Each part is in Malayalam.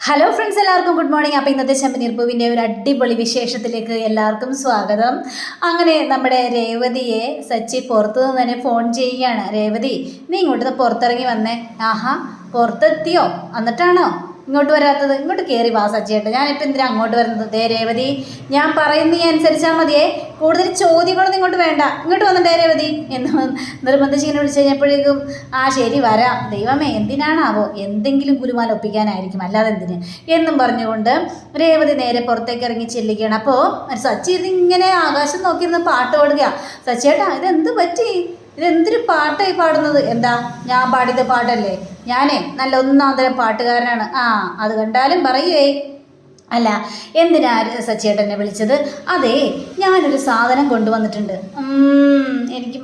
ഹലോ ഫ്രണ്ട്സ് എല്ലാവർക്കും ഗുഡ് മോർണിംഗ് അപ്പോൾ ഇന്നത്തെ ചെമ്പനീർപ്പൂവിന്റെ ഒരു അടിപൊളി വിശേഷത്തിലേക്ക് എല്ലാവർക്കും സ്വാഗതം. അങ്ങനെ നമ്മുടെ രേവതിയെ സച്ചി പുറത്തു നിന്ന് തന്നെ ഫോൺ ചെയ്യുകയാണ്. രേവതി നീ ഇങ്ങോട്ട് പുറത്തിറങ്ങി വന്നേ. ആഹാ പുറത്തെത്തിയോ? എന്നിട്ടാണോ ഇങ്ങോട്ട് വരാത്തത് ഇങ്ങോട്ട് കയറി വാ സച്ചിയേട്ടൻ ഞാനിപ്പോൾ എന്തിനാ അങ്ങോട്ട് വരുന്നത്? ദേ രേവതി ഞാൻ പറയുന്ന അനുസരിച്ചാൽ മതിയേ. കൂടുതൽ ചോദ്യങ്ങളൊന്നും ഇങ്ങോട്ട് വേണ്ട. ഇങ്ങോട്ട് വന്നിട്ടേ രേവതി. എന്ന് നിർബന്ധിച്ചിങ്ങനെ വിളിച്ചു കഴിഞ്ഞപ്പോഴേക്കും ആ ശരി വരാം. ദൈവമേ എന്തിനാണാവോ? എന്തെങ്കിലും ഗുരുമാല ഒപ്പിക്കാനായിരിക്കും അല്ലാതെ എന്തിന്? എന്നും പറഞ്ഞുകൊണ്ട് രേവതി നേരെ പുറത്തേക്ക് ഇറങ്ങി ചെല്ലുകയാണ്. അപ്പോൾ സച്ചി ഇതിങ്ങനെ ആകാശം നോക്കി നോക്കിയിരുന്ന് പാട്ട് പാടുക സച്ചേട്ടാ ഇതെന്ത് പറ്റി? ഇതെന്തൊരു പാട്ടായി പാടുന്നത്? എന്താ? ഞാൻ പാടിയത് പാട്ടല്ലേ? ഞാനേ നല്ല ഒന്നാം തരം പാട്ടുകാരനാണ്. ആ അത് കണ്ടാലും പറയുവേ. അല്ല എന്തിനാ സച്ചേട്ടനെ വിളിച്ചത്? അതെ ഞാനൊരു സാധനം കൊണ്ടുവന്നിട്ടുണ്ട്. എനിക്ക്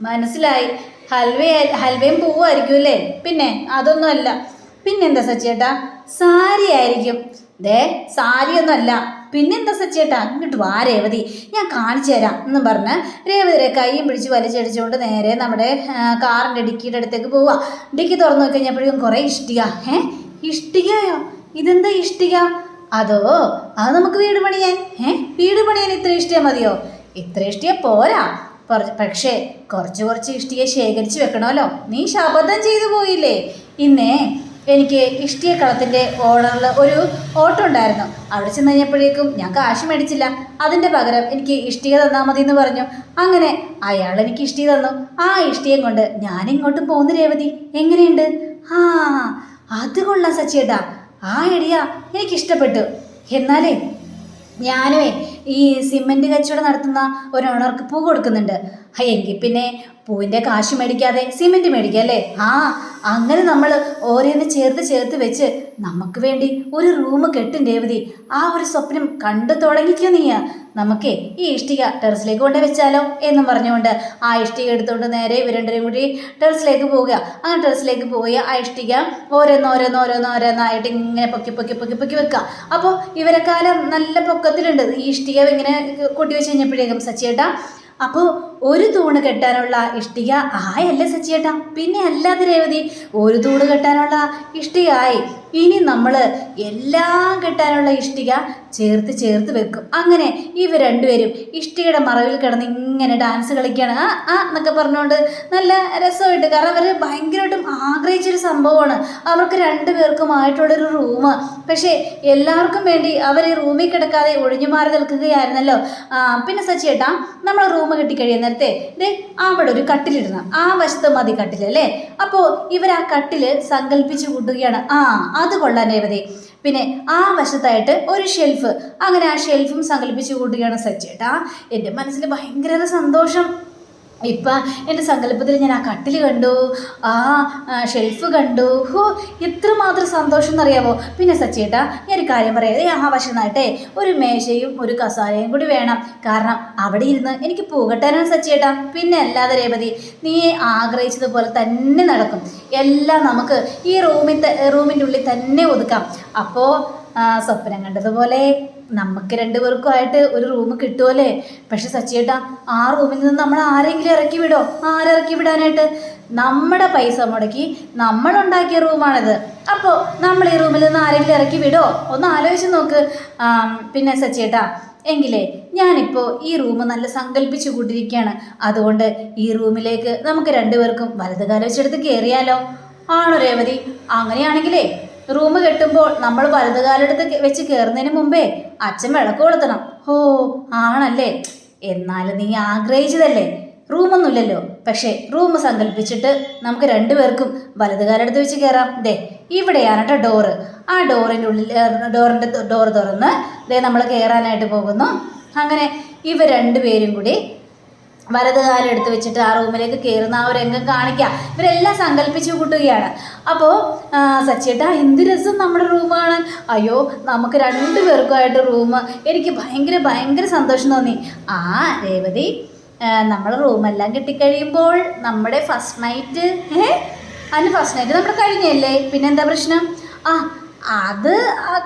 മനസ്സിലായി. ഹൽവ ഹൽവയും പൂവായിരിക്കും അല്ലേ? പിന്നെ അതൊന്നുമല്ല. പിന്നെന്താ സച്ചിയേട്ടാ? സാരി ആയിരിക്കും ദേ സാരിയൊന്നും അല്ല പിന്നെന്താ സച്ചേട്ടാ ഇങ്ങോട്ട് വാ രേവതി. ഞാൻ കാണിച്ചു തരാം എന്നും പറഞ്ഞ് രേവതിരെ കൈയും പിടിച്ച് വലിച്ചടിച്ചുകൊണ്ട് നേരെ നമ്മുടെ കാറിന്റെ ഡിക്കിയുടെ അടുത്തേക്ക് പോവുക ഡിക്കി തുറന്നു നോക്കി കുറേ ഇഷ്ടിക. ഏ? ഇഷ്ടികയോ? ഇതെന്താ ഇഷ്ടിക? അതോ അത് നമുക്ക് വീട് പണിയാൻ. ഏ? വീട് പണിയാൻ ഇത്ര ഇഷ്ടിയ മതിയോ? ഇത്ര ഇഷ്ടിയ പോരാ. പക്ഷേ കുറച്ച് കുറച്ച് ഇഷ്ടിയെ ശേഖരിച്ച് വെക്കണമല്ലോ. നീ ശപഥം ചെയ്തു പോയില്ലേ? ഇന്നേ എനിക്ക് ഇഷ്ടിയ കളത്തിന്റെ ഓർഡറിൽ ഒരു ഓട്ടോ ഉണ്ടായിരുന്നു. അവിടെ ചെന്ന് കഴിഞ്ഞപ്പോഴേക്കും ഞാൻ കാശ് മേടിച്ചില്ല. അതിന്റെ പകരം എനിക്ക് ഇഷ്ടിക തന്നാൽ മതി എന്ന് പറഞ്ഞു. അങ്ങനെ അയാൾ എനിക്ക് ഇഷ്ടിക തന്നു. ആ ഇഷ്ടികയും കൊണ്ട് ഞാൻ ഇങ്ങോട്ട് പോകുന്നു രേവതി. എങ്ങനെയുണ്ട്? ആ അത് കൊള്ളാം സച്ചിയേട്ടാ. ആ ഐഡിയ എനിക്കിഷ്ടപ്പെട്ടു. എന്നാലേ ഞാനുവേ ഈ സിമെന്റ് കച്ചവടം നടത്തുന്ന ഒരു ഓണർക്ക് പൂ കൊടുക്കുന്നുണ്ട്. എങ്കിൽ പിന്നെ പൂവിന്റെ കാശ് മേടിക്കാതെ സിമെന്റ് മേടിക്കുക അല്ലേ? ആ അങ്ങനെ നമ്മൾ ഓരോന്ന് ചേർത്ത് ചേർത്ത് വെച്ച് നമുക്ക് വേണ്ടി ഒരു റൂം കെട്ടും ആ ഒരു സ്വപ്നം കണ്ടു തുടങ്ങിക്കോ നീ നമുക്കേ ഈ ഇഷ്ടിക ടെറസിലേക്ക് കൊണ്ടു വെച്ചാലോ എന്നും പറഞ്ഞുകൊണ്ട് ആ ഇഷ്ടിക എടുത്തുകൊണ്ട് നേരെ ഇവരണ്ടരും കൂടി ടെറസിലേക്ക് പോവുക. അങ്ങനെ ടെറസിലേക്ക് പോയി ആ ഇഷ്ടിക ഓരോന്ന് ഓരോന്ന് ഓരോന്ന് ഓരോന്നായിട്ട് ഇങ്ങനെ പൊക്കി പൊക്കി പൊക്കി പൊക്കി വെക്കുക. അപ്പോൾ ഇവരെ കാലം നല്ല പൊക്കത്തിലുണ്ട്. ഈ ഇഷ്ടിക ഇങ്ങനെ കൊട്ടി വെച്ച് കഴിഞ്ഞപ്പോഴേക്കും സച്ചിയേട്ടാ അപ്പോൾ ഒരു തൂണ് കെട്ടാനുള്ള ഇഷ്ടിക ആയല്ലേ സച്ചിയേട്ടാ. പിന്നെ അല്ലാതെ രേവതി ഒരു തൂണ് കെട്ടാനുള്ള ഇഷ്ടിക ആയി ഇനി നമ്മൾ എല്ലാം കെട്ടാനുള്ള ഇഷ്ടിക ചേർത്ത് ചേർത്ത് വെക്കും. അങ്ങനെ ഇവർ രണ്ടുപേരും ഇഷ്ടികയുടെ മറവിൽ കിടന്ന് ഇങ്ങനെ ഡാൻസ് കളിക്കുകയാണ് ആ ആ എന്നൊക്കെ പറഞ്ഞുകൊണ്ട് നല്ല രസമായിട്ട്. കാരണം അവർ ഭയങ്കരമായിട്ടും ആഗ്രഹിച്ചൊരു സംഭവമാണ്. അവർക്ക് രണ്ടു പേർക്കുമായിട്ടുള്ളൊരു റൂം പക്ഷേ എല്ലാവർക്കും വേണ്ടി അവർ ഈ റൂമിൽ കിടക്കാതെ ഒഴിഞ്ഞു മാറി നിൽക്കുകയായിരുന്നല്ലോ. പിന്നെ സച്ചിയേട്ടാ നമ്മൾ റൂം കെട്ടിക്കഴിയുന്ന നേരത്തെ ദേ അവിടെ ഒരു കട്ടിലിടണം ആ വശത്ത് മതി കട്ടിൽ അല്ലേ? അപ്പോ ഇവർ ആ കട്ടിൽ സങ്കല്പിച്ച് കൂട്ടുകയാണ്. ആ അത് കൊള്ളാൻ രേവതി. പിന്നെ ആ വശത്തായിട്ട് ഒരു ഷെൽഫ്. അങ്ങനെ ആ ഷെൽഫും സങ്കല്പിച്ച് കൂട്ടുകയാണ് സച്ചേട്ടാ എന്റെ മനസ്സിൽ ഭയങ്കര സന്തോഷം. ഇപ്പം എന്റെ സങ്കല്പത്തിൽ ഞാൻ ആ കട്ടിൽ കണ്ടു ആ ഷെൽഫ് കണ്ടു. ഹോ എത്രമാത്രം സന്തോഷം എന്നറിയാമോ പിന്നെ സച്ചേട്ടാ ഞാൻ ഒരു കാര്യം പറയാം. ഏ ആ വശനായിട്ടെ ഒരു മേശയും ഒരു കസാലയും കൂടി വേണം. കാരണം അവിടെ ഇരുന്ന് എനിക്ക് പൂകട്ടാനാണ് സച്ചേട്ടാ പിന്നെ അല്ലാതെ രേവതി നീ ആഗ്രഹിച്ചതുപോലെ തന്നെ നടക്കും. എല്ലാം നമുക്ക് ഈ റൂമിൽ റൂമിന്റെ ഉള്ളിൽ തന്നെ ഒതുക്കാം. അപ്പോൾ സ്വപ്നം കണ്ടതുപോലെ നമുക്ക് രണ്ടുപേർക്കുമായിട്ട് ഒരു റൂം കിട്ടുമല്ലേ പക്ഷെ സച്ചിയേട്ടാ ആ റൂമിൽ നിന്ന് നമ്മൾ ആരെങ്കിലും ഇറക്കി വിടോ? ആരിറക്കി വിടാനായിട്ട്? നമ്മുടെ പൈസ മുടക്കി നമ്മളുണ്ടാക്കിയ റൂമാണിത് അപ്പോൾ നമ്മൾ ഈ റൂമിൽ നിന്ന് ആരെങ്കിലും ഇറക്കി വിടോ? ഒന്ന് ആലോചിച്ച് നോക്ക്. പിന്നെ സച്ചിയേട്ടാ എങ്കിലേ ഞാനിപ്പോൾ ഈ റൂം നല്ല സങ്കല്പിച്ചു കൂട്ടിയിരിക്കുകയാണ്. അതുകൊണ്ട് ഈ റൂമിലേക്ക് നമുക്ക് രണ്ടുപേർക്കും വലതുകാലം വെച്ചെടുത്ത് കയറിയാലോ ആണോ രേവതി? അങ്ങനെയാണെങ്കിലേ റൂം കെട്ടുമ്പോൾ നമ്മൾ വലതുകാലെടുത്ത് വെച്ച് കയറുന്നതിന് മുമ്പേ അച്ഛൻ വിളക്ക് കൊളുത്തണം. ഓ ആണല്ലേ? എന്നാലും നീ ആഗ്രഹിച്ചതല്ലേ? റൂമൊന്നുമില്ലല്ലോ. പക്ഷേ റൂം സങ്കല്പിച്ചിട്ട് നമുക്ക് രണ്ടുപേർക്കും വലതുകാലെടുത്ത് വെച്ച് കയറാം ദേ ഇവിടെയാണ് കേട്ടോ ഡോറ് ആ ഡോറിന്റെ ഉള്ളിൽ ഡോറിന്റെ ഡോറ് തുറന്ന് ദേ നമ്മൾ കയറാനായിട്ട് പോകുന്നു. അങ്ങനെ ഇവ രണ്ടുപേരും കൂടി വലത് കാലം എടുത്ത് വെച്ചിട്ട് ആ റൂമിലേക്ക് കയറുന്ന ആ ഒരു രംഗം കാണിക്കുക ഇവരെല്ലാം സങ്കല്പിച്ചു കൂട്ടുകയാണ്. അപ്പോൾ സച്ചേട്ടാ എന്ത് രസം നമ്മുടെ റൂം കാണാൻ. അയ്യോ നമുക്ക് രണ്ടു പേർക്കുമായിട്ട് റൂം. എനിക്ക് ഭയങ്കര ഭയങ്കര സന്തോഷം തോന്നി. ആ രേവതി നമ്മൾ റൂമെല്ലാം കിട്ടിക്കഴിയുമ്പോൾ നമ്മുടെ ഫസ്റ്റ് നൈറ്റ് ഏ? അതിന് ഫസ്റ്റ് നൈറ്റ് നമ്മൾ കഴിഞ്ഞല്ലേ? പിന്നെന്താ പ്രശ്നം? ആ അത്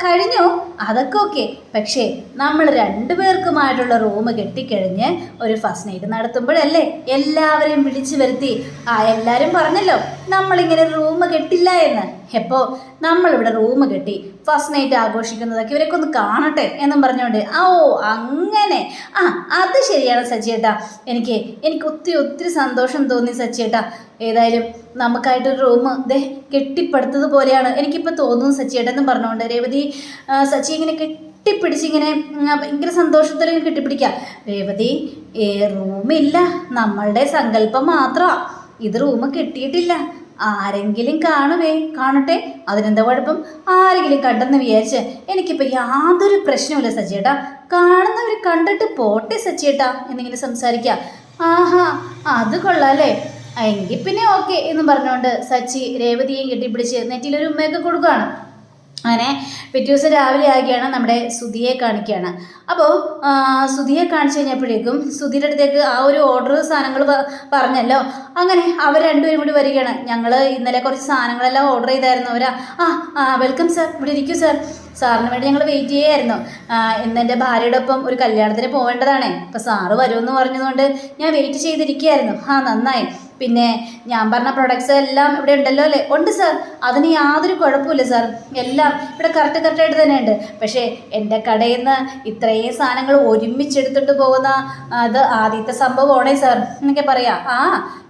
കഴിഞ്ഞോ. അതൊക്കെ ഓക്കെ. പക്ഷേ നമ്മൾ രണ്ടുപേർക്കുമായിട്ടുള്ള റൂം കെട്ടിക്കഴിഞ്ഞ് ഒരു ഫസ്റ്റ് നൈറ്റ് നടത്തുമ്പോഴല്ലേ എല്ലാവരെയും വിളിച്ചു വരുത്തി ആ എല്ലാവരും പറഞ്ഞല്ലോ നമ്മളിങ്ങനെ റൂം കെട്ടില്ല എന്ന്. എപ്പോൾ നമ്മളിവിടെ റൂം കെട്ടി ഫസ്റ്റ് നൈറ്റ് ആഘോഷിക്കുന്നതൊക്കെ ഇവരൊക്കെ ഒന്ന് കാണട്ടെ എന്നും പറഞ്ഞുകൊണ്ട് ഓ അങ്ങനെ. ആ അത് ശരിയാണ് സച്ചിയേട്ടാ എനിക്ക് എനിക്ക് ഒത്തിരി ഒത്തിരി സന്തോഷം തോന്നി സച്ചിയേട്ടാ ഏതായാലും നമുക്കായിട്ടൊരു റൂം ദേ കെട്ടിപ്പടുത്തത് പോലെയാണ് എനിക്കിപ്പോൾ തോന്നുന്നു സച്ചിയേട്ടാ എന്നും പറഞ്ഞുകൊണ്ട്. രേവതി സച്ചി ഇങ്ങനെ കെട്ടിപ്പിടിച്ച് ഇങ്ങനെ ഭയങ്കര സന്തോഷത്തിൽ കെട്ടിപ്പിടിക്കുക രേവതി റൂമില്ല. നമ്മളുടെ സങ്കല്പം മാത്രമാണ് ഇത് റൂം കിട്ടിയിട്ടില്ല. ആരെങ്കിലും കാണുവേ. കാണട്ടെ. അതിനെന്താ കുഴപ്പം? ആരെങ്കിലും കണ്ടെന്ന് വിചാരിച്ച്. എനിക്കിപ്പോൾ യാതൊരു പ്രശ്നവുമില്ല സച്ചിയേട്ടാ. കാണുന്നവർ കണ്ടിട്ട് പോട്ടെ സച്ചിയേട്ടാ എന്നിങ്ങനെ സംസാരിക്കുക ആഹാ അത് കൊള്ളാല്ലേ. എങ്കിൽ പിന്നെ ഓക്കെ എന്നും പറഞ്ഞുകൊണ്ട് സച്ചി രേവതിയെയും കെട്ടിപ്പിടിച്ച് നെറ്റിയിലൊരു ഉമ്മയൊക്കെ കൊടുക്കുകയാണ് അങ്ങനെ പിറ്റേ ദിവസം രാവിലെ ആകിയാണ് നമ്മുടെ സുധിയെ കാണിക്കുകയാണ്. അപ്പോൾ സുധിയെ കാണിച്ചു കഴിഞ്ഞപ്പോഴേക്കും സുധിയുടെ അടുത്തേക്ക് ആ ഒരു ഓർഡർ സാധനങ്ങൾ പറഞ്ഞല്ലോ. അങ്ങനെ അവർ രണ്ടുപേരും കൂടി വരികയാണ്. ഞങ്ങൾ ഇന്നലെ കുറച്ച് സാധനങ്ങളെല്ലാം ഓർഡർ ചെയ്തായിരുന്നു അവരാ. ആ വെൽക്കം സാർ ഇവിടെ ഇരിക്കൂ സാർ സാറിന് വേണ്ടി ഞങ്ങൾ വെയിറ്റ് ചെയ്യായിരുന്നു ഇന്ന് എന്റെ ഭാര്യയുടെ ഒപ്പം ഒരു കല്യാണത്തിന് പോകേണ്ടതാണേ അപ്പോൾ സാറ് വരുമെന്ന് പറഞ്ഞതുകൊണ്ട് ഞാൻ വെയിറ്റ് ചെയ്തിരിക്കുകയായിരുന്നു. ആ നന്നായി. പിന്നെ ഞാൻ പറഞ്ഞ പ്രൊഡക്ട്സ് എല്ലാം ഇവിടെ ഉണ്ടല്ലോ അല്ലേ? ഉണ്ട് സാർ അതിന് യാതൊരു കുഴപ്പമില്ല സാർ എല്ലാം ഇവിടെ കറക്റ്റ് കറക്റ്റായിട്ട് തന്നെ ഉണ്ട്. പക്ഷേ എന്റെ കടയിൽ നിന്ന് ഇത്രയും സാധനങ്ങൾ ഒരുമിച്ചെടുത്തിട്ട് പോകുന്ന അത് ആദ്യത്തെ സംഭവമാണേ സാർ എന്നൊക്കെ പറയാം. ആ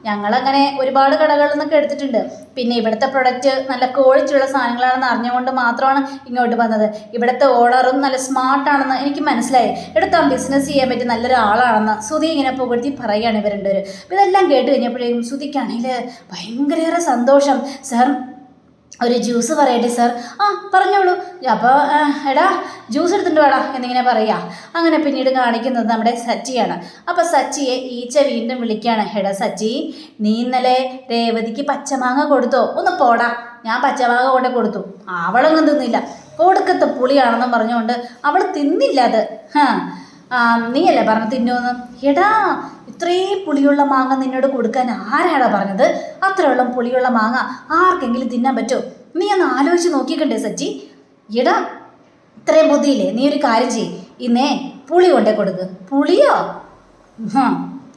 ഞങ്ങളങ്ങനെ ഒരുപാട് കടകളിൽ നിന്നൊക്കെ എടുത്തിട്ടുണ്ട്. പിന്നെ ഇവിടുത്തെ പ്രൊഡക്റ്റ് നല്ല ക്വാളിറ്റി ഉള്ള സാധനങ്ങളാണെന്ന് അറിഞ്ഞുകൊണ്ട് മാത്രമാണ് ഇങ്ങോട്ട് വന്നത്. ഇവിടുത്തെ ഓണറും നല്ല സ്മാർട്ടാണെന്ന് എനിക്ക് മനസ്സിലായി. എടുത്താൽ ബിസിനസ് ചെയ്യാൻ പറ്റിയ നല്ലൊരാളാണെന്ന് സുധി ഇങ്ങനെ പുകഴ്ത്തി പറയുകയാണ് ഇവരുണ്ടൊരു ഇതെല്ലാം കേട്ട് കഴിഞ്ഞപ്പോഴേക്കും സുധിക്കാണെങ്കിൽ ഭയങ്കരേറെ സന്തോഷം. സാർ ഒരു ജ്യൂസ് പറയട്ടെ സാർ ആ പറഞ്ഞോളൂ. അപ്പോൾ എടാ ജ്യൂസ് എടുത്തിട്ട് വേടാ എന്നിങ്ങനെ പറയുക അങ്ങനെ പിന്നീട് കാണിക്കുന്നത് നമ്മുടെ സച്ചിയാണ്. അപ്പോൾ സച്ചിയെ ഈച്ച വീണ്ടും വിളിക്കുകയാണ് എടാ സച്ചി നീ ഇന്നലെ രേവതിക്ക് പച്ചമാങ്ങ കൊടുത്തോ? ഒന്ന് പോടാ. ഞാൻ പച്ചമാങ്ങ കൊണ്ട് കൊടുത്തു. അവളൊന്നും തിന്നില്ല. കൊടുക്കത്തെ പുളിയാണെന്ന് പറഞ്ഞുകൊണ്ട് അവൾ തിന്നില്ല അത്. നീയല്ലേ പറഞ്ഞു തിന്നുമെന്ന് എടാ ഇത്രയും പുളിയുള്ള മാങ്ങ നിന്നോട് കൊടുക്കാൻ ആരാടാ പറഞ്ഞത്? അത്രയുള്ള പുളിയുള്ള മാങ്ങ ആർക്കെങ്കിലും തിന്നാൻ പറ്റുമോ നീ ഒന്ന് ആലോചിച്ച് നോക്കിക്കണ്ടേ സച്ചി. എടാ ഇത്രയും ബുദ്ധിയില്ലേ? നീ ഒരു കാര്യം ചെയ്യ്. ഇന്നേ പുളി കൊണ്ടേ കൊടുക്ക്. പുളിയോ?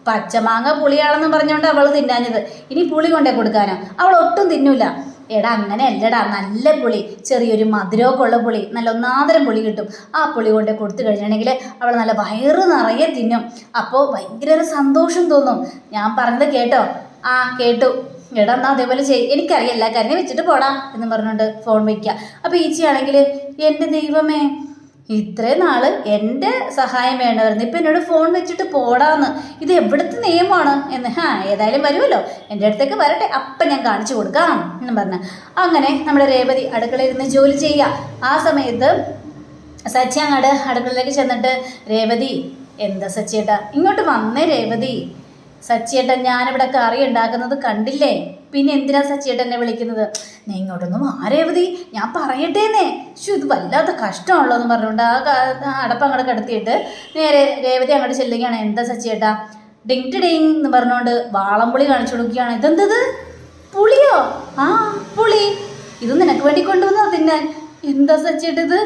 പച്ചമാങ്ങ പുളിയാണെന്ന് പറഞ്ഞുകൊണ്ട് അവൾ തിന്നാഞ്ഞത്. ഇനി പുളി കൊണ്ടേ കൊടുക്കാനാ. അവൾ ഒട്ടും തിന്നൂല. എടാ അങ്ങനെ അല്ലടാ നല്ല പുളി. ചെറിയൊരു മധുരമൊക്കെ ഉള്ള പുളി. നല്ല ഒന്നാന്തരം പുളി കിട്ടും. ആ പുളി കൊണ്ട് കൊടുത്തു കഴിഞ്ഞിട്ടുണ്ടെങ്കിൽ അവൾ നല്ല വയറ് നിറയെ തിന്നും. അപ്പോൾ ഭയങ്കര ഒരു സന്തോഷം തോന്നും. ഞാൻ പറഞ്ഞത് കേട്ടോ. ആ കേട്ടു. എടാ എന്നാ അതേപോലെ ചെയ്. എനിക്കറിയാം എല്ലാ കാര്യം വെച്ചിട്ട് പോടാ എന്ന് പറഞ്ഞുകൊണ്ട് ഫോൺ വയ്ക്കുക. അപ്പോൾ ഈച്ചയാണെങ്കിൽ എന്റെ ദൈവമേ ഇത്രയും നാൾ എന്റെ സഹായം വേണ്ടവരുന്നു ഇപ്പം എന്നോട് ഫോൺ വെച്ചിട്ട് പോടാന്ന്. ഇത് എവിടുത്തെ നിയമമാണ്? എന്ന് ഹാ ഏതായാലും വരുമല്ലോ. എന്റെ അടുത്തേക്ക് വരട്ടെ. അപ്പം ഞാൻ കാണിച്ചു കൊടുക്കാം എന്ന് പറഞ്ഞു. അങ്ങനെ നമ്മുടെ രേവതി അടുക്കളയിൽ നിന്ന് ജോലി ചെയ്യുക. ആ സമയത്ത് സച്ചി അടുക്കളയിലേക്ക് ചെന്നിട്ട് രേവതി എന്താ സച്ചിയേട്ടാ? ഇങ്ങോട്ട് വന്നേ രേവതി. സച്ചിയേട്ടൻ ഞാനിവിടെ കറി ഉണ്ടാക്കുന്നത് കണ്ടില്ലേ? പിന്നെ എന്തിനാ സച്ചിയേട്ടൻ എന്നെ വിളിക്കുന്നത്? നീ ഇങ്ങോട്ടൊന്നും ആരേവതി? ഞാൻ പറയട്ടേന്നേ. ശു ഇത് വല്ലാത്ത കഷ്ടമാണല്ലോ എന്ന് പറഞ്ഞുകൊണ്ട് ആ അടപ്പ് അങ്ങോട്ട് കടത്തിയിട്ട് നേരെ രേവതി അങ്ങോട്ട് ചെല്ലുകയാണ്. എന്താ സച്ചിയേട്ടാ? ഡിങ് ടി ഡിങ് എന്ന് പറഞ്ഞുകൊണ്ട് വാളംപുളി കാണിച്ചു കൊടുക്കുകയാണ്. ഇതെന്തത്? പുളിയോ? ആ പുളി. ഇത് നിനക്ക് വേണ്ടി കൊണ്ടുവന്നോ തിന്നാൻ. എന്താ സച്ചിയേട്ടത്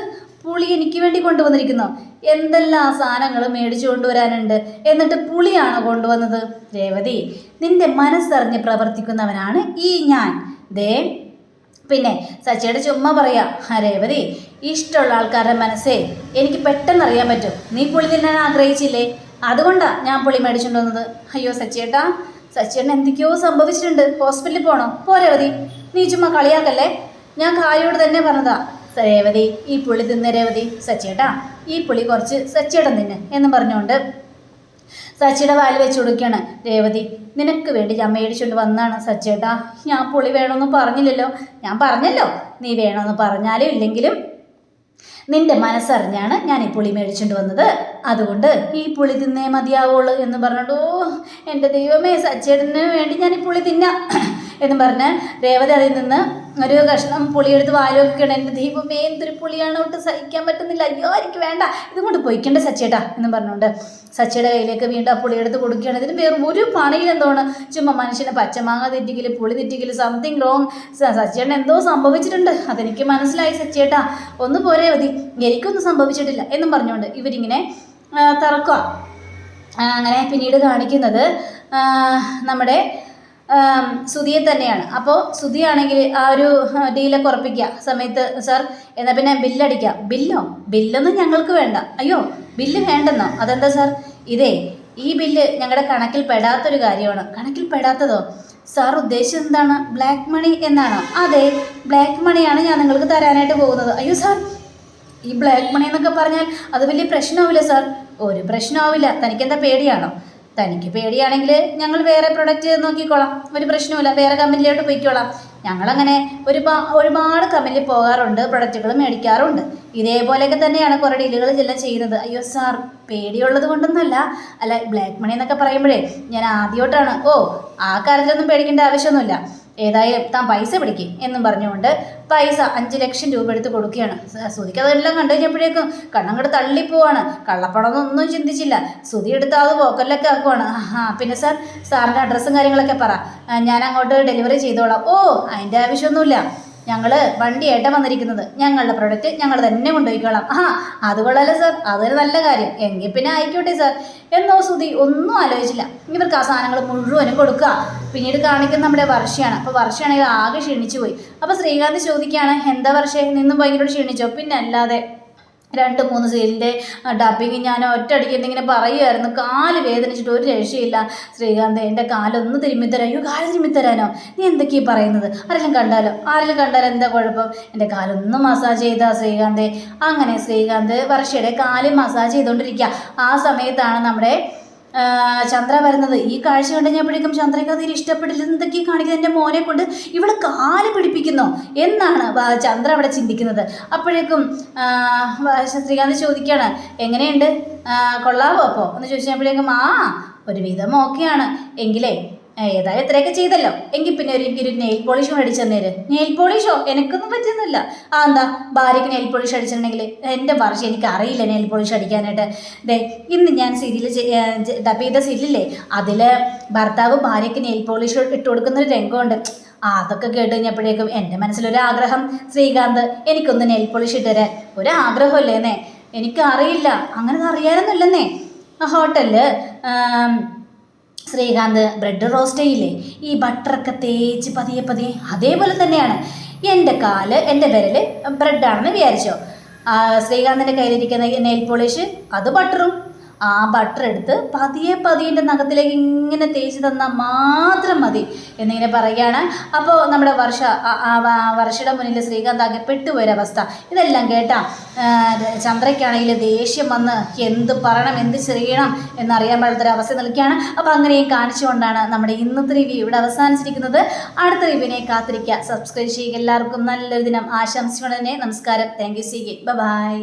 പുളി എനിക്ക് വേണ്ടി കൊണ്ടുവന്നിരിക്കുന്നു. എന്തെല്ലാം സാധനങ്ങൾ മേടിച്ചു കൊണ്ടുവരാനുണ്ട്? എന്നിട്ട് പുളിയാണോ കൊണ്ടുവന്നത്? രേവതി നിന്റെ മനസ്സറിഞ്ഞ് പ്രവർത്തിക്കുന്നവനാണ് ഈ ഞാൻ. ദേ പിന്നെ സച്ചിയുടെ ചുമ്മാ പറയാ "ആ, രേവതി ഇഷ്ടമുള്ള ആൾക്കാരുടെ മനസ്സേ എനിക്ക് പെട്ടെന്ന് അറിയാൻ പറ്റും. നീ പുളി തിന്നാൻ ആഗ്രഹിച്ചില്ലേ? അതുകൊണ്ടാ ഞാൻ പുളി മേടിച്ചുകൊണ്ട് വന്നത്. അയ്യോ സച്ചിയേട്ടാ സച്ചിയേട്ടൻ എന്തൊക്കെയോ സംഭവിച്ചിട്ടുണ്ട്. ഹോസ്പിറ്റലിൽ പോകണോ പോ രേവതി നീ ചുമ്മാ കളിയാക്കല്ലേ? ഞാൻ കായോട് തന്നെ പറഞ്ഞതാ. "സ- രേവതി ഈ പുളി തിന്ന് രേവതി സച്ചിയേട്ടാ. ഈ പുളി കുറച്ച് സച്ചിയുടെ തിന്ന് എന്ന് പറഞ്ഞുകൊണ്ട് സച്ചിയുടെ വാൽ വെച്ച് കൊടുക്കുകയാണ്. രേവതി നിനക്ക് വേണ്ടി ഞാൻ മേടിച്ചുകൊണ്ട് വന്നാണ് സച്ചേട്ടാ ഞാൻ പുളി വേണമെന്ന് പറഞ്ഞില്ലല്ലോ. ഞാൻ പറഞ്ഞല്ലോ. നീ വേണമെന്ന് പറഞ്ഞാലും ഇല്ലെങ്കിലും നിന്റെ മനസ്സറിഞ്ഞാണ് ഞാൻ ഈ പുളി മേടിച്ചുകൊണ്ട് വന്നത്. അതുകൊണ്ട് ഈ പുളി തിന്നേ മതിയാവുള്ളൂ എന്ന് പറഞ്ഞിട്ട് ഓ എന്റെ ദൈവമേ സച്ചേട്ടന് വേണ്ടി ഞാൻ ഈ പുളി തിന്നാം എന്ന് പറഞ്ഞ് രേവതി അതിൽ നിന്ന് ഒരു കഷ്ണം പുളിയെടുത്ത് വായിലൊക്കെയാണ് എന്റെ ദൈവമേ എന്തൊരു പുളിയാണ്. ഒട്ട് സഹിക്കാൻ പറ്റുന്നില്ല. അയ്യോ എനിക്ക് വേണ്ട. ഇതുകൊണ്ട് പൊയ്ക്കണ്ട സച്ചേട്ടാ എന്ന് പറഞ്ഞുകൊണ്ട് സച്ചയുടെ കയ്യിലേക്ക് വീണ്ടും ആ പുളിയെടുത്ത് കൊടുക്കുകയാണ്. ഇതിന് വേറെ ഒരു പണിയിൽ എന്തോണ്? ചുമ്മാ മനുഷ്യനെ പച്ചമാങ്ങ തെറ്റിക്കൽ പുളി തെറ്റിക്കൽ സംതിങ് റോങ് സച്ചേട്ടൻ എന്തോ സംഭവിച്ചിട്ടുണ്ട്. അതെനിക്ക് മനസ്സിലായി സച്ചേട്ടാ. ഒന്ന് പോരെ മതി എനിക്കൊന്നും സംഭവിച്ചിട്ടില്ല എന്നും പറഞ്ഞുകൊണ്ട് ഇവരിങ്ങനെ തറക്കുക. അങ്ങനെ പിന്നീട് കാണിക്കുന്നത് നമ്മുടെ സുധിയെ തന്നെയാണ്. അപ്പോൾ സുധിയാണെങ്കിൽ ആ ഒരു ഡീലൊക്കെ ഉറപ്പിക്കുക. സമയത്ത് സാർ എന്നാൽ പിന്നെ ബില്ലടിക്കാം ബില്ലോ ബില്ലൊന്നും ഞങ്ങൾക്ക് വേണ്ട. അയ്യോ ബില്ല് വേണ്ടെന്നോ? അതെന്താ സാർ ഇതേ ഈ ബില്ല് ഞങ്ങളുടെ കണക്കിൽ പെടാത്തൊരു കാര്യമാണ്. കണക്കിൽ പെടാത്തതോ? സാർ ഉദ്ദേശിച്ചത് എന്താണ്? ബ്ലാക്ക് മണി എന്നാണോ? അതെ ബ്ലാക്ക് മണിയാണ് ഞാൻ നിങ്ങൾക്ക് തരാനായിട്ട് പോകുന്നത്. അയ്യോ സാർ ഈ ബ്ലാക്ക് മണി എന്നൊക്കെ പറഞ്ഞാൽ അത് വലിയ പ്രശ്നമാവില്ല സാർ ഒരു പ്രശ്നമാവില്ല. തനിക്കെന്താ പേടിയാണോ? തനിക്ക് പേടിയാണെങ്കിൽ ഞങ്ങൾ വേറെ പ്രൊഡക്റ്റ് നോക്കിക്കോളാം. ഒരു പ്രശ്നമില്ല വേറെ കമ്പനിയിലോട്ട് പോയിക്കോളാം. ഞങ്ങളങ്ങനെ ഒരുപാ ഒരുപാട് കമ്പനിയിൽ പോകാറുണ്ട്. പ്രൊഡക്റ്റുകൾ മേടിക്കാറുണ്ട്. ഇതേപോലെയൊക്കെ തന്നെയാണ് കുറേ ഡീലുകൾ എല്ലാം ചെയ്യുന്നത്. അയ്യോ സാർ പേടിയുള്ളത് കൊണ്ടൊന്നുമല്ല അല്ല ബ്ലാക്ക് മണി എന്നൊക്കെ പറയുമ്പോഴേ ഞാൻ ആദ്യമായിട്ടാണ് ഓ ആ കാര്യത്തിലൊന്നും പേടിക്കേണ്ട ആവശ്യമൊന്നുമില്ല. ഏതായാലും താൻ പൈസ പിടിക്കും എന്നും പറഞ്ഞുകൊണ്ട് പൈസ അഞ്ച് ലക്ഷം രൂപ എടുത്ത് കൊടുക്കുകയാണ്. സുധിക്ക് അതെല്ലാം കണ്ടു കഴിഞ്ഞപ്പോഴേക്കും കണ്ണങ്ങോട്ട് തള്ളിപ്പോവാണ് കള്ളപ്പണമെന്നൊന്നും ചിന്തിച്ചില്ല. സുധി എടുത്ത് അത് പോക്കലൊക്കെ ആക്കുവാണ്. ആ പിന്നെ സാർ സാറിന്റെ അഡ്രസ്സും കാര്യങ്ങളൊക്കെ പറ. ഞാൻ അങ്ങോട്ട് ഡെലിവറി ചെയ്തോളാം. ഓ അതിന്റെ ആവശ്യമൊന്നുമില്ല. ഞങ്ങൾ വണ്ടിയായിട്ടാണ് വന്നിരിക്കുന്നത്. ഞങ്ങളുടെ പ്രൊഡക്റ്റ് ഞങ്ങൾ തന്നെ കൊണ്ടുപോയിക്കോളാം. ആ അത് കൊള്ളാലോ സാർ അതൊരു നല്ല കാര്യം. എങ്കിൽ പിന്നെ ആയിക്കോട്ടെ സാർ എന്നോ സുതി ഒന്നും ആലോചിച്ചില്ല. ഇവർക്ക് ആ സാധനങ്ങൾ മുഴുവനും കൊടുക്കുക. പിന്നീട് കാണിക്കുന്ന നമ്മുടെ വർഷയാണ്. അപ്പോൾ വർഷയാണെങ്കിൽ ആകെ ക്ഷീണിച്ചു പോയി അപ്പോൾ ശ്രീകാന്ത് ചോദിക്കുകയാണ് എന്താ വർഷേ? നിന്നും ഭയങ്കര ക്ഷീണിച്ചോ? പിന്നെ അല്ലാതെ രണ്ട് മൂന്ന് സീരിയലിന്റെ ഡബിങ് ഞാൻ ഒറ്റയടിക്ക് എന്തെങ്കിലും പറയുമായിരുന്നു കാൽ വേദനിച്ചിട്ട് ഒരു രക്ഷയില്ല. ശ്രീകാന്ത് എന്റെ കാലൊന്ന് തിരുമ്മിത്തരാം. അയ്യോ കാൽ തിരുമ്മിത്തരാനോ? നീ എന്തൊക്കെയാണ് പറയുന്നത്? ആരെങ്കിലും കണ്ടാലോ? ആരെങ്കിലും കണ്ടാലോ എന്താ കുഴപ്പം? എന്റെ കാലൊന്ന് മസാജ് ചെയ്താ ശ്രീകാന്ത്. അങ്ങനെ ശ്രീകാന്ത് വർഷയുടെ കാൽ മസാജ് ചെയ്തുകൊണ്ടിരിക്കുക. ആ സമയത്താണ് നമ്മുടെ ചന്ദ്ര വരുന്നത്. ഈ കാഴ്ച കണ്ടു കഴിഞ്ഞപ്പോഴേക്കും ചന്ദ്രയ്ക്ക് അതിൽ ഇഷ്ടപ്പെടില്ല എന്തൊക്കെയും കാണിക്കുന്നത് എന്റെ മോനെ കൊണ്ട് ഇവൾ കാൽ പിടിപ്പിക്കുന്നു എന്നാണ് ചന്ദ്ര അവിടെ ചിന്തിക്കുന്നത്. അപ്പോഴേക്കും ശ്രീകാന്ത് ചോദിക്കുകയാണ് എങ്ങനെയുണ്ട്? കൊള്ളാവോ അപ്പോൾ എന്ന് ചോദിച്ചപ്പോഴേക്കും ആ ഒരുവിധം ഓക്കെയാണ്. എങ്കിലേ ഏതായാലും ഇത്രയൊക്കെ ചെയ്തല്ലോ. എങ്കിൽ പിന്നെ ഒരു എനിക്കൊരു നെയിൽ പോളിഷ് മേടിച്ചു തന്നേര്. നെയിൽ പോളിഷോ എനിക്കൊന്നും പറ്റുന്നില്ല. ആ എന്താ? ഭാര്യയ്ക്ക് നെയിൽ പോളിഷ് അടിച്ചിട്ടുണ്ടെങ്കിൽ എന്റെ ഭാഷ എനിക്ക് അറിയില്ല നെയിൽ പോളിഷ് അടിക്കാനായിട്ട്. ദേ ഇന്ന് ഞാൻ സീരിയൽ ഡബ് ചെയ്ത സീരിയലില്ലേ അതിൽ ഭർത്താവ് ഭാര്യയ്ക്ക് നെയിൽ പോളിഷ് ഇട്ട് കൊടുക്കുന്ന ഒരു രംഗമുണ്ട്. ആ, അതൊക്കെ കേട്ട് കഴിഞ്ഞപ്പോഴേക്കും എന്റെ മനസ്സിലൊരു ആഗ്രഹം. ശ്രീകാന്ത് എനിക്കൊന്ന് നെയിൽ പോളിഷ് ഇട്ടുതരാൻ ഒരു ആഗ്രഹമല്ലേന്നേ എനിക്കറിയില്ല. അങ്ങനെ അറിയാനൊന്നുമില്ലെന്നേ. ആ ഹോട്ടലിൽ ശ്രീകാന്ത് ബ്രെഡ് റോസ്റ്റ് ചെയ്യില്ലേ? ഈ ബട്ടറൊക്കെ തേച്ച് പതിയെ പതിയെ അതേപോലെ തന്നെയാണ്. എന്റെ കാൽ എന്റെ വിരൽ ബ്രെഡാണെന്ന് വിചാരിച്ചോ. ശ്രീകാന്തിന്റെ കയ്യിലിരിക്കുന്ന നെയിൽ പോളിഷ് അത് ബട്ടറും ആ ബട്ടർ എടുത്ത് പതിയെ പതിയെ നഖത്തിലേക്ക് ഇങ്ങനെ തേച്ച് തന്നാൽ മാത്രം മതി എന്നിങ്ങനെ പറയുകയാണ്. അപ്പോൾ നമ്മുടെ വർഷ വർഷയുടെ മുന്നിൽ ശ്രീകാന്ത് ആകെ പെട്ടുപോയൊരവസ്ഥ. ഇതെല്ലാം കേട്ടാ ചന്ദ്രയ്ക്കാണെങ്കിൽ ദേഷ്യം വന്ന് എന്ത് പറയണം എന്ത് ചെയ്യണം എന്നറിയാൻ പാടാത്തൊരവസ്ഥ നിൽക്കുകയാണ്. അപ്പോൾ അങ്ങനെയും കാണിച്ചുകൊണ്ടാണ് നമ്മുടെ ഇന്നത്തെ റിവ്യൂ ഇവിടെ അവസാനിച്ചിരിക്കുന്നത്. അടുത്ത റിവ്യൂവിനെ കാത്തിരിക്കുക. സബ്സ്ക്രൈബ് ചെയ്യുക. എല്ലാവർക്കും നല്ലൊരു ദിനം. ആശംസിക്കുന്നതിനെ നമസ്കാരം. Thank you C by